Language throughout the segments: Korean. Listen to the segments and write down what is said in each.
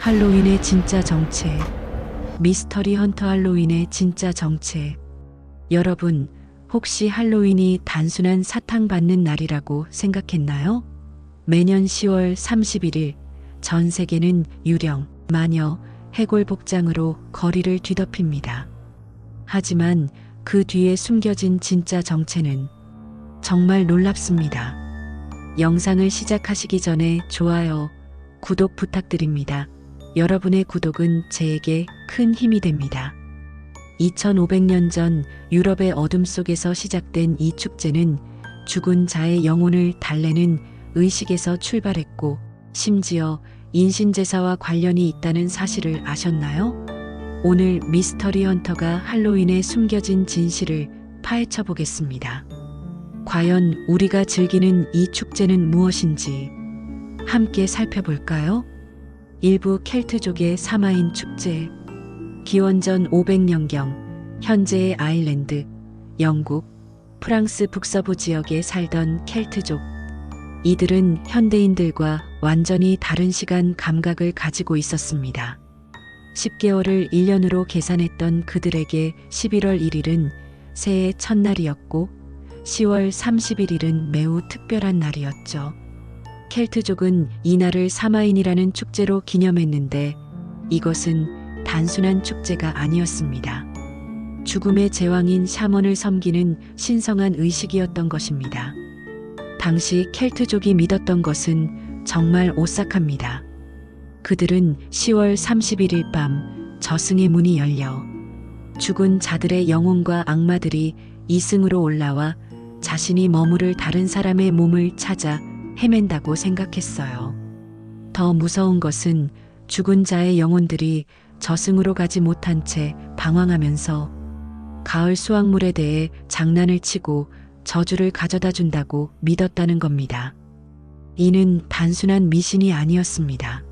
할로윈의 진짜 정체. 미스터리 헌터 할로윈의 진짜 정체. 여러분, 혹시 할로윈이 단순한 사탕 받는 날이라고 생각했나요? 매년 10월 31일 전 세계는 유령, 마녀, 해골 복장으로 거리를 뒤덮입니다. 하지만 그 뒤에 숨겨진 진짜 정체는 정말 놀랍습니다. 영상을 시작하시기 전에 좋아요, 구독 부탁드립니다. 여러분의 구독은 제게 큰 힘이 됩니다. 2500년 전 유럽의 어둠 속에서 시작된 이 축제는 죽은 자의 영혼을 달래는 의식에서 출발했고 심지어 인신제사와 관련이 있다는 사실을 아셨나요? 오늘 미스터리 헌터가 할로윈의 숨겨진 진실을 파헤쳐 보겠습니다. 과연 우리가 즐기는 이 축제는 무엇인지 함께 살펴볼까요? 일부 켈트족의 사마인 축제. 기원전 500년경 현재의 아일랜드, 영국, 프랑스 북서부 지역에 살던 켈트족. 이들은 현대인들과 완전히 다른 시간 감각을 가지고 있었습니다. 10개월을 1년으로 계산했던 그들에게 11월 1일은 새해 첫날이었고 10월 31일은 매우 특별한 날이었죠. 켈트족은 이날을 사마인이라는 축제로 기념했는데 이것은 단순한 축제가 아니었습니다. 죽음의 제왕인 샤먼을 섬기는 신성한 의식이었던 것입니다. 당시 켈트족이 믿었던 것은 정말 오싹합니다. 그들은 10월 31일 밤 저승의 문이 열려 죽은 자들의 영혼과 악마들이 이승으로 올라와 자신이 머무를 다른 사람의 몸을 찾아 헤맨다고 생각했어요. 더 무서운 것은 죽은 자의 영혼들이 저승으로 가지 못한 채 방황하면서 가을 수확물에 대해 장난을 치고 저주를 가져다 준다고 믿었다는 겁니다. 이는 단순한 미신이 아니었습니다.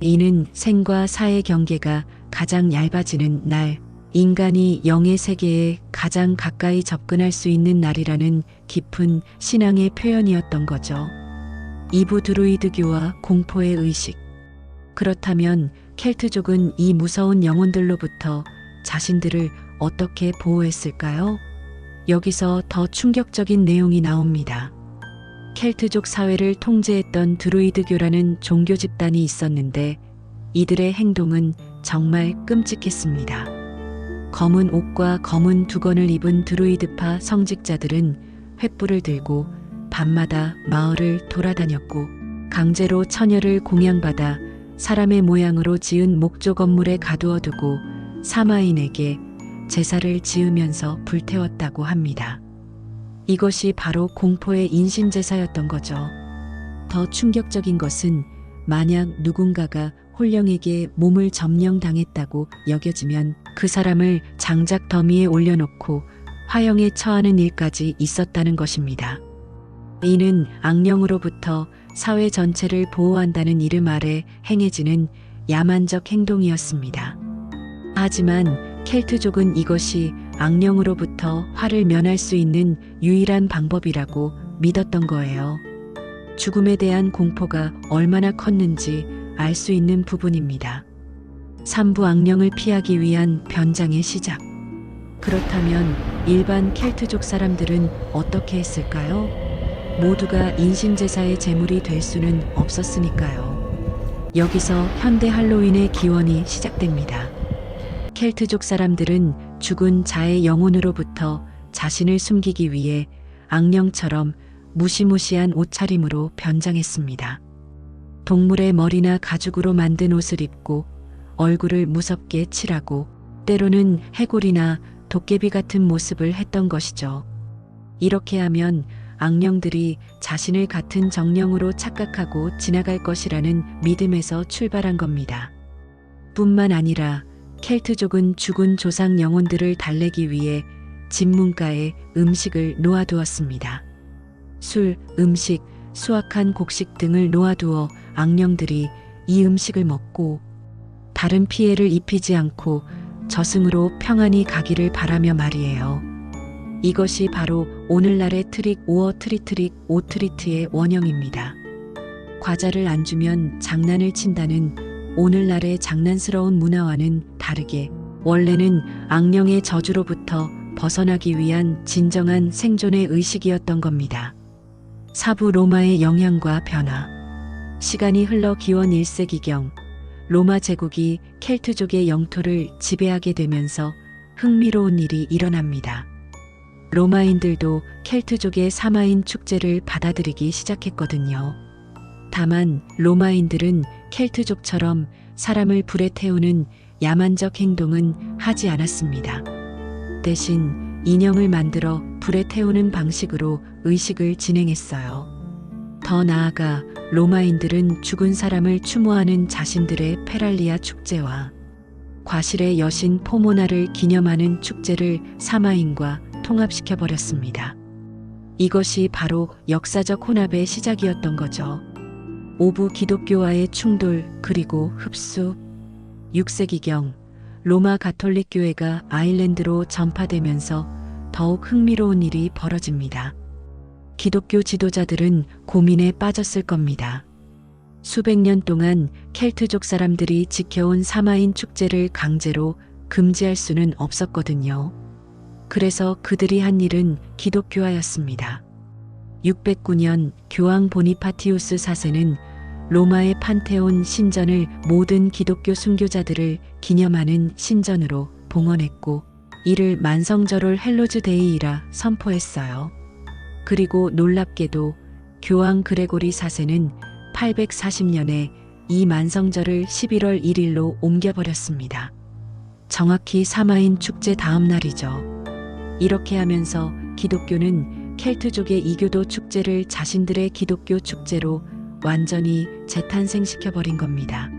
이는 생과 사의 경계가 가장 얇아지는 날, 인간이 영의 세계에 가장 가까이 접근할 수 있는 날이라는 깊은 신앙의 표현이었던 거죠. 이부 드루이드교와 공포의 의식. 그렇다면 켈트족은 이 무서운 영혼들로부터 자신들을 어떻게 보호했을까요? 여기서 더 충격적인 내용이 나옵니다. 켈트족 사회를 통제했던 드루이드교라는 종교 집단이 있었는데 이들의 행동은 정말 끔찍했습니다. 검은 옷과 검은 두건을 입은 드루이드파 성직자들은 횃불을 들고 밤마다 마을을 돌아다녔고 강제로 처녀를 공양받아 사람의 모양으로 지은 목조 건물에 가두어 두고 사마인에게 제사를 지으면서 불태웠다고 합니다. 이것이 바로 공포의 인신제사였던 거죠. 더 충격적인 것은 만약 누군가가 홀령에게 몸을 점령당했다고 여겨지면 그 사람을 장작 더미에 올려놓고 화형에 처하는 일까지 있었다는 것입니다. 이는 악령으로부터 사회 전체를 보호한다는 이름 아래 행해지는 야만적 행동이었습니다. 하지만 켈트족은 이것이 악령으로부터 화를 면할 수 있는 유일한 방법이라고 믿었던 거예요. 죽음에 대한 공포가 얼마나 컸는지 알 수 있는 부분입니다. 삼부 악령을 피하기 위한 변장의 시작. 그렇다면 일반 켈트족 사람들은 어떻게 했을까요? 모두가 인신제사의 제물이 될 수는 없었으니까요. 여기서 현대 할로윈의 기원이 시작됩니다. 켈트족 사람들은 죽은 자의 영혼으로부터 자신을 숨기기 위해 악령처럼 무시무시한 옷차림으로 변장했습니다. 동물의 머리나 가죽으로 만든 옷을 입고 얼굴을 무섭게 칠하고 때로는 해골이나 도깨비 같은 모습을 했던 것이죠. 이렇게 하면 악령들이 자신을 같은 정령으로 착각하고 지나갈 것이라는 믿음에서 출발한 겁니다. 뿐만 아니라 켈트족은 죽은 조상 영혼들을 달래기 위해 집문가에 음식을 놓아두었습니다. 술, 음식, 수확한 곡식 등을 놓아두어 악령들이 이 음식을 먹고 다른 피해를 입히지 않고 저승으로 평안히 가기를 바라며 말이에요. 이것이 바로 오늘날의 트릭 오어 트리트릭 오트리트의 원형입니다. 과자를 안 주면 장난을 친다는 오늘날의 장난스러운 문화와는 다르게 원래는 악령의 저주로부터 벗어나기 위한 진정한 생존의 의식이었던 겁니다. 사부 로마의 영향과 변화. 시간이 흘러 기원 1세기경 로마 제국이 켈트족의 영토를 지배하게 되면서 흥미로운 일이 일어납니다. 로마인들도 켈트족의 사마인 축제를 받아들이기 시작했거든요. 다만 로마인들은 켈트족처럼 사람을 불에 태우는 야만적 행동은 하지 않았습니다. 대신 인형을 만들어 불에 태우는 방식으로 의식을 진행했어요. 더 나아가 로마인들은 죽은 사람을 추모하는 자신들의 페랄리아 축제와 과실의 여신 포모나를 기념하는 축제를 사마인과 통합시켜 버렸습니다. 이것이 바로 역사적 혼합의 시작이었던 거죠. 오부 기독교와의 충돌 그리고 흡수 6세기경 로마 가톨릭 교회가 아일랜드로 전파되면서 더욱 흥미로운 일이 벌어집니다. 기독교 지도자들은 고민에 빠졌을 겁니다. 수백 년 동안 켈트족 사람들이 지켜온 사마인 축제를 강제로 금지할 수는 없었거든요. 그래서 그들이 한 일은 기독교화였습니다. 609년 교황 보니파티우스 4세는 로마의 판테온 신전을 모든 기독교 순교자들을 기념하는 신전으로 봉헌했고 이를 만성절월 헬로즈 데이이라 선포했어요. 그리고 놀랍게도 교황 그레고리 4세는 840년에 이 만성절을 11월 1일로 옮겨버렸습니다. 정확히 사마인 축제 다음 날이죠. 이렇게 하면서 기독교는 켈트족의 이교도 축제를 자신들의 기독교 축제로 완전히 재탄생시켜버린 겁니다.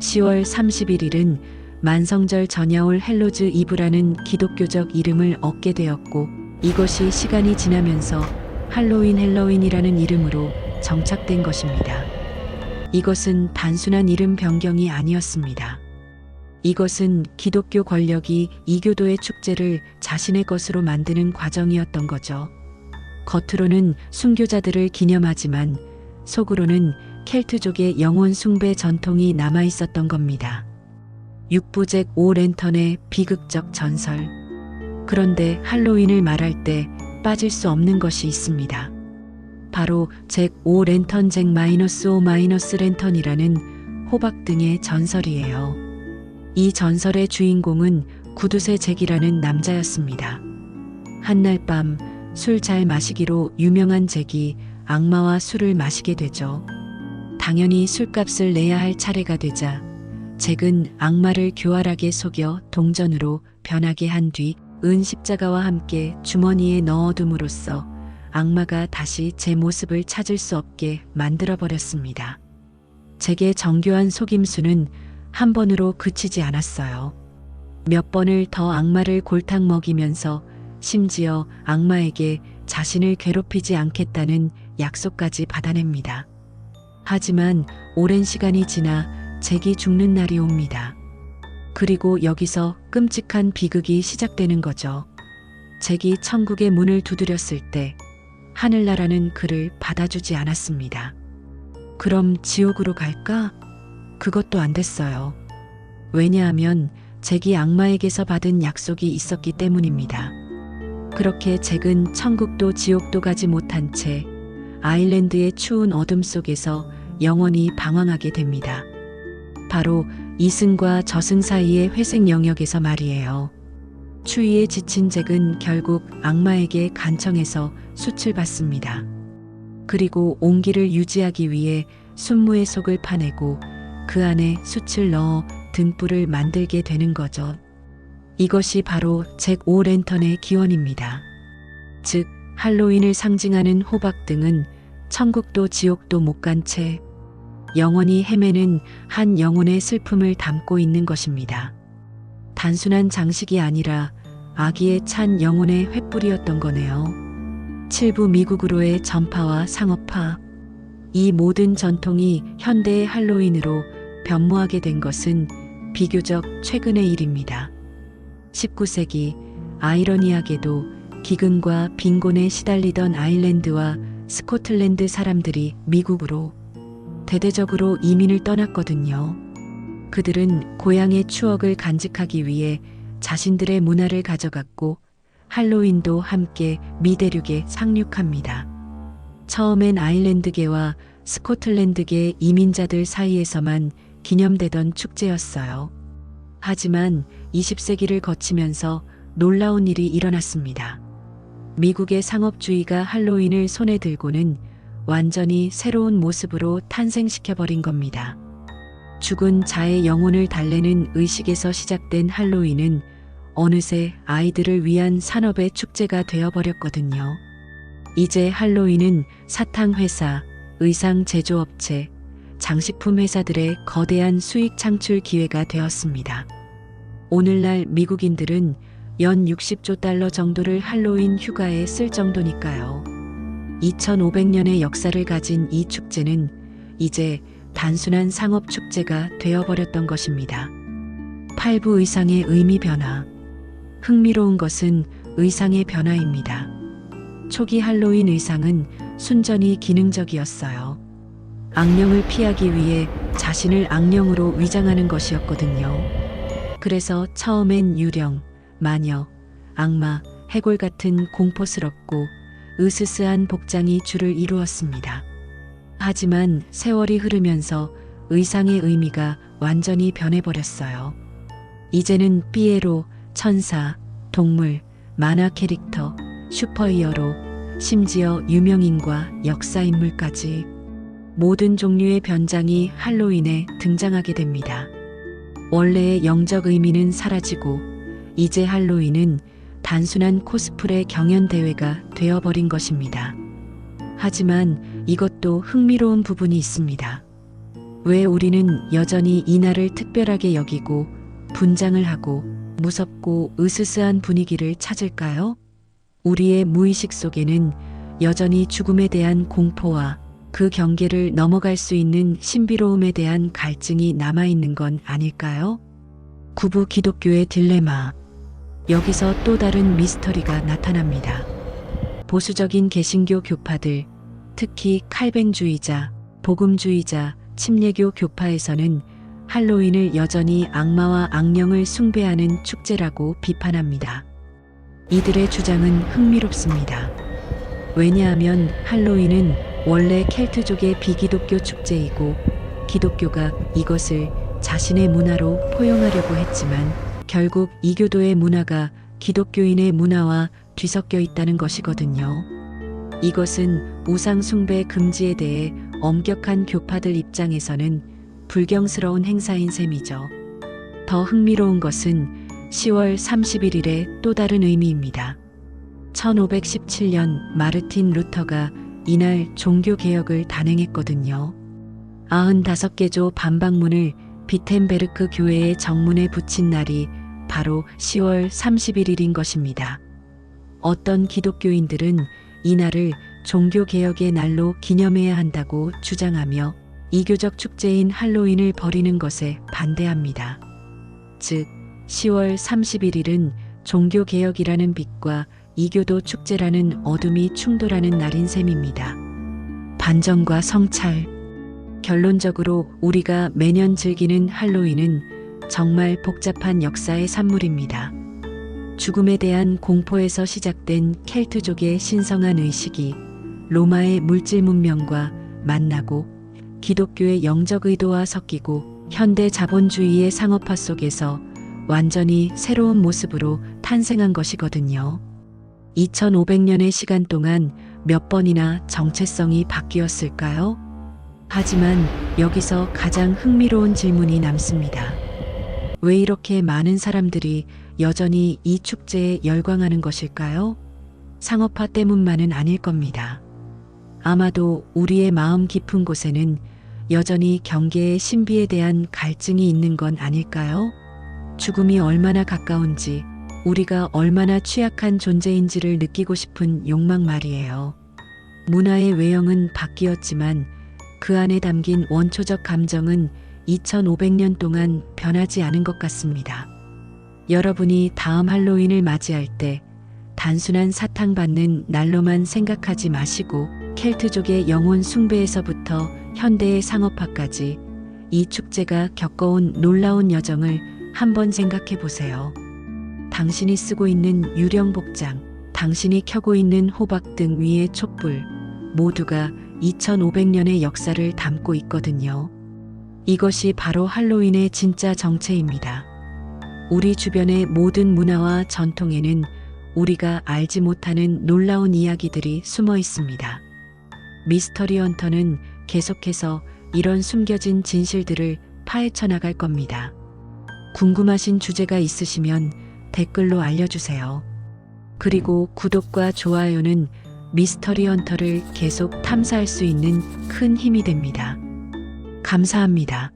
10월 31일은 만성절 전야올 헬로즈 이브라는 기독교적 이름을 얻게 되었고 이것이 시간이 지나면서 할로윈 헬로윈이라는 이름으로 정착된 것입니다. 이것은 단순한 이름 변경이 아니었습니다. 이것은 기독교 권력이 이교도의 축제를 자신의 것으로 만드는 과정이었던 거죠. 겉으로는 순교자들을 기념하지만 속으로는 켈트족의 영혼 숭배 전통이 남아 있었던 겁니다. 육부잭 오 랜턴의 비극적 전설. 그런데 할로윈을 말할 때 빠질 수 없는 것이 있습니다. 바로 잭 오 랜턴 잭 마이너스 오 마이너스 랜턴이라는 호박 등의 전설이에요. 이 전설의 주인공은 구두쇠 잭이라는 남자였습니다. 한날 밤 술 잘 마시기로 유명한 잭이 악마와 술을 마시게 되죠. 당연히 술값을 내야 할 차례가 되자 잭은 악마를 교활하게 속여 동전으로 변하게 한 뒤 은 십자가와 함께 주머니에 넣어둠으로써 악마가 다시 제 모습을 찾을 수 없게 만들어 버렸습니다. 잭의 정교한 속임수는 한 번으로 그치지 않았어요. 몇 번을 더 악마를 골탕 먹이면서 심지어 악마에게 자신을 괴롭히지 않겠다는 약속까지 받아냅니다. 하지만 오랜 시간이 지나 잭이 죽는 날이 옵니다. 그리고 여기서 끔찍한 비극이 시작되는 거죠. 잭이 천국의 문을 두드렸을 때 하늘나라는 그를 받아주지 않았습니다. 그럼 지옥으로 갈까? 그것도 안 됐어요. 왜냐하면 잭이 악마에게서 받은 약속이 있었기 때문입니다. 그렇게 잭은 천국도 지옥도 가지 못한 채 아일랜드의 추운 어둠 속에서 영원히 방황하게 됩니다. 바로 이승과 저승 사이의 회색 영역에서 말이에요. 추위에 지친 잭은 결국 악마에게 간청해서 숯을 받습니다. 그리고 온기를 유지하기 위해 순무의 속을 파내고 그 안에 숯을 넣어 등불을 만들게 되는 거죠. 이것이 바로 잭오 랜턴의 기원입니다. 즉, 할로윈을 상징하는 호박 등은 천국도 지옥도 못 간 채 영원히 헤매는 한 영혼의 슬픔을 담고 있는 것입니다. 단순한 장식이 아니라 아기의 찬 영혼의 횃불이었던 거네요. 칠부 미국으로의 전파와 상업화. 이 모든 전통이 현대의 할로윈으로 변모하게 된 것은 비교적 최근의 일입니다. 19세기 아이러니하게도 기근과 빈곤에 시달리던 아일랜드와 스코틀랜드 사람들이 미국으로 대대적으로 이민을 떠났거든요. 그들은 고향의 추억을 간직하기 위해 자신들의 문화를 가져갔고 할로윈도 함께 미대륙에 상륙합니다. 처음엔 아일랜드계와 스코틀랜드계 이민자들 사이에서만 기념되던 축제였어요. 하지만 20세기를 거치면서 놀라운 일이 일어났습니다. 미국의 상업주의가 할로윈을 손에 들고는 완전히 새로운 모습으로 탄생시켜버린 겁니다. 죽은 자의 영혼을 달래는 의식에서 시작된 할로윈은 어느새 아이들을 위한 산업의 축제가 되어버렸거든요. 이제 할로윈은 사탕 회사, 의상 제조업체, 장식품 회사들의 거대한 수익 창출 기회가 되었습니다. 오늘날 미국인들은 연 60조 달러 정도를 할로윈 휴가에 쓸 정도니까요. 2500년의 역사를 가진 이 축제는 이제 단순한 상업 축제가 되어버렸던 것입니다. 팔부 의상의 의미 변화. 흥미로운 것은 의상의 변화입니다. 초기 할로윈 의상은 순전히 기능적이었어요. 악령을 피하기 위해 자신을 악령으로 위장하는 것이었거든요. 그래서 처음엔 유령, 마녀, 악마, 해골 같은 공포스럽고 으스스한 복장이 주를 이루었습니다. 하지만 세월이 흐르면서 의상의 의미가 완전히 변해버렸어요. 이제는 삐에로, 천사, 동물, 만화 캐릭터, 슈퍼히어로, 심지어 유명인과 역사인물까지 모든 종류의 변장이 할로윈에 등장하게 됩니다. 원래의 영적 의미는 사라지고 이제 할로윈은 단순한 코스프레 경연 대회가 되어버린 것입니다. 하지만 이것도 흥미로운 부분이 있습니다. 왜 우리는 여전히 이날을 특별하게 여기고 분장을 하고 무섭고 으스스한 분위기를 찾을까요? 우리의 무의식 속에는 여전히 죽음에 대한 공포와 그 경계를 넘어갈 수 있는 신비로움에 대한 갈증이 남아있는 건 아닐까요? 구부 기독교의 딜레마. 여기서 또 다른 미스터리가 나타납니다. 보수적인 개신교 교파들, 특히 칼뱅주의자, 복음주의자, 침례교 교파에서는 할로윈을 여전히 악마와 악령을 숭배하는 축제라고 비판합니다. 이들의 주장은 흥미롭습니다. 왜냐하면 할로윈은 원래 켈트족의 비기독교 축제이고 기독교가 이것을 자신의 문화로 포용하려고 했지만 결국 이교도의 문화가 기독교인의 문화와 뒤섞여 있다는 것이거든요. 이것은 우상숭배 금지에 대해 엄격한 교파들 입장에서는 불경스러운 행사인 셈이죠. 더 흥미로운 것은 10월 31일의 또 다른 의미입니다. 1517년 마르틴 루터가 이날 종교개혁을 단행했거든요. 95개 조 반박문을 비텐베르크 교회의 정문에 붙인 날이 바로 10월 31일인 것입니다. 어떤 기독교인들은 이날을 종교개혁의 날로 기념해야 한다고 주장하며 이교적 축제인 할로윈을 버리는 것에 반대합니다. 즉, 10월 31일은 종교개혁이라는 빛과 이교도 축제라는 어둠이 충돌하는 날인 셈입니다. 반전과 성찰. 결론적으로 우리가 매년 즐기는 할로윈은 정말 복잡한 역사의 산물입니다. 죽음에 대한 공포에서 시작된 켈트족의 신성한 의식이 로마의 물질 문명과 만나고 기독교의 영적 의도와 섞이고 현대 자본주의의 상업화 속에서 완전히 새로운 모습으로 탄생한 것이거든요. 2500년의 시간 동안 몇 번이나 정체성이 바뀌었을까요? 하지만 여기서 가장 흥미로운 질문이 남습니다. 왜 이렇게 많은 사람들이 여전히 이 축제에 열광하는 것일까요? 상업화 때문만은 아닐 겁니다. 아마도 우리의 마음 깊은 곳에는 여전히 경계의 신비에 대한 갈증이 있는 건 아닐까요? 죽음이 얼마나 가까운지, 우리가 얼마나 취약한 존재인지를 느끼고 싶은 욕망 말이에요. 문화의 외형은 바뀌었지만 그 안에 담긴 원초적 감정은 2500년 동안 변하지 않은 것 같습니다. 여러분이 다음 할로윈을 맞이할 때 단순한 사탕 받는 날로만 생각하지 마시고 켈트족의 영혼 숭배에서부터 현대의 상업화까지 이 축제가 겪어온 놀라운 여정을 한번 생각해 보세요. 당신이 쓰고 있는 유령 복장, 당신이 켜고 있는 호박 등 위의 촛불, 모두가 2500년의 역사를 담고 있거든요. 이것이 바로 할로윈의 진짜 정체입니다. 우리 주변의 모든 문화와 전통에는 우리가 알지 못하는 놀라운 이야기들이 숨어 있습니다. 미스터리 헌터는 계속해서 이런 숨겨진 진실들을 파헤쳐 나갈 겁니다. 궁금하신 주제가 있으시면 댓글로 알려주세요. 그리고 구독과 좋아요는 미스터리 헌터를 계속 탐사할 수 있는 큰 힘이 됩니다. 감사합니다.